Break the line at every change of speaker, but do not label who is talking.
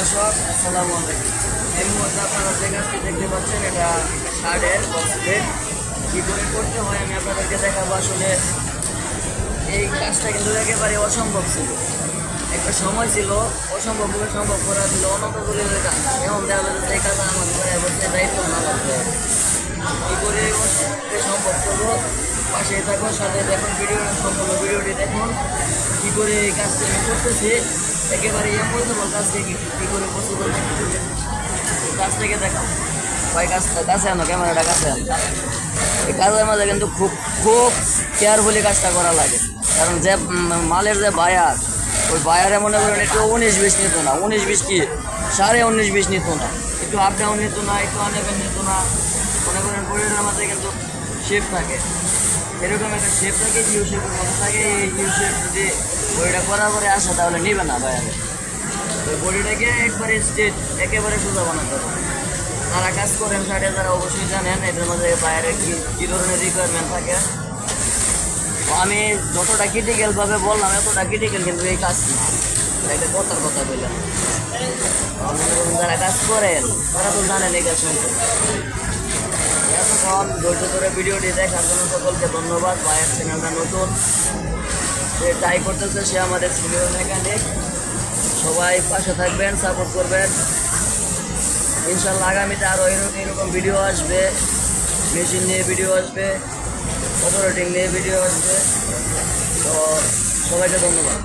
দর্শক, আসসালামু আলাইকুম। এই মুহূর্তে আপনারা যে কাজটি দেখতে পাচ্ছেন, এটা শার্টের বক্স বেড কী করে করতে হয় আমি আপনাদেরকে দেখাবো। আসলে এই কাজটা কিন্তু একেবারে অসম্ভব ছিল। একটা সময় ছিল অসম্ভব করে সম্ভব করা ছিল অনন্ত দূরের কাজ এখন দেখা যাচ্ছে এই কাজ আমার ঘরে বসে দায়িত্ব না লাগবে। কী করে সম্ভব করব? পাশে থাকুন, সাথে দেখুন ভিডিও সম্পূর্ণ ভিডিওটি দেখুন। কী করে এই কাজটি করতেছি? একেবারে ইম্পসিবল কাজকে কী কী করে পসিবল কাজ থেকে দেখাও ভাই কাজ কাছে আনো, ক্যামেরাটা কাছে আনো। এই কাজের মাঝে কিন্তু খুব খুব কেয়ারফুলি কাজটা করা লাগে। কারণ যে মালের যে বায়ার, ওই বায়ারে মনে করেন একটু উনিশ বিশ নিত না। উনিশ বিশ কি? সাড়ে উনিশ বিশ নিত না। একটু আপ ডাউন নিত না, একটু আনেবেন নিত না। মনে করেন শরীরের মাঝে কিন্তু শেপ থাকে। এরকম একটা শেপ থাকে ইউ শেপের মধ্যে থাকে। এই ইউ শেপ যদি বইটা করার পরে আসে তাহলে নিবে না বায়ারে ওই বডিটাকে একবারে স্ট্রেট একেবারে সোজা বানাতে হবে। যারা কাজ করেন সাইডে তারা অবশ্যই জানেন এটার মধ্যে বাইরে কি, কী ধরনের রিকোয়ারমেন্ট থাকে। তো আমি যতটা ক্রিটিক্যাল ভাবে বললাম, এতটা ক্রিটিক্যাল কিন্তু এই কাজ না। এটা কথার কথা বললাম। যারা কাজ করেন, তারা তো জানেন এই কাজ সম্পর্কে। এতক্ষণ ধৈর্য ধরে ভিডিওটি দেখার জন্য সকলকে ধন্যবাদ। বাইরের চ্যানেলটা নতুন। সে ট্রাই করতেছে, সে আমাদের সিনিয়র মেকানিক সবাই পাশে থাকবেন সাপোর্ট করবেন। ইনশাল্লাহ আগামীতে আরও এরকম এরকম ভিডিও আসবে। মেশিন নিয়ে ভিডিও আসবে অপারেটিং নিয়ে ভিডিও আসবে। তো সবাইকে ধন্যবাদ।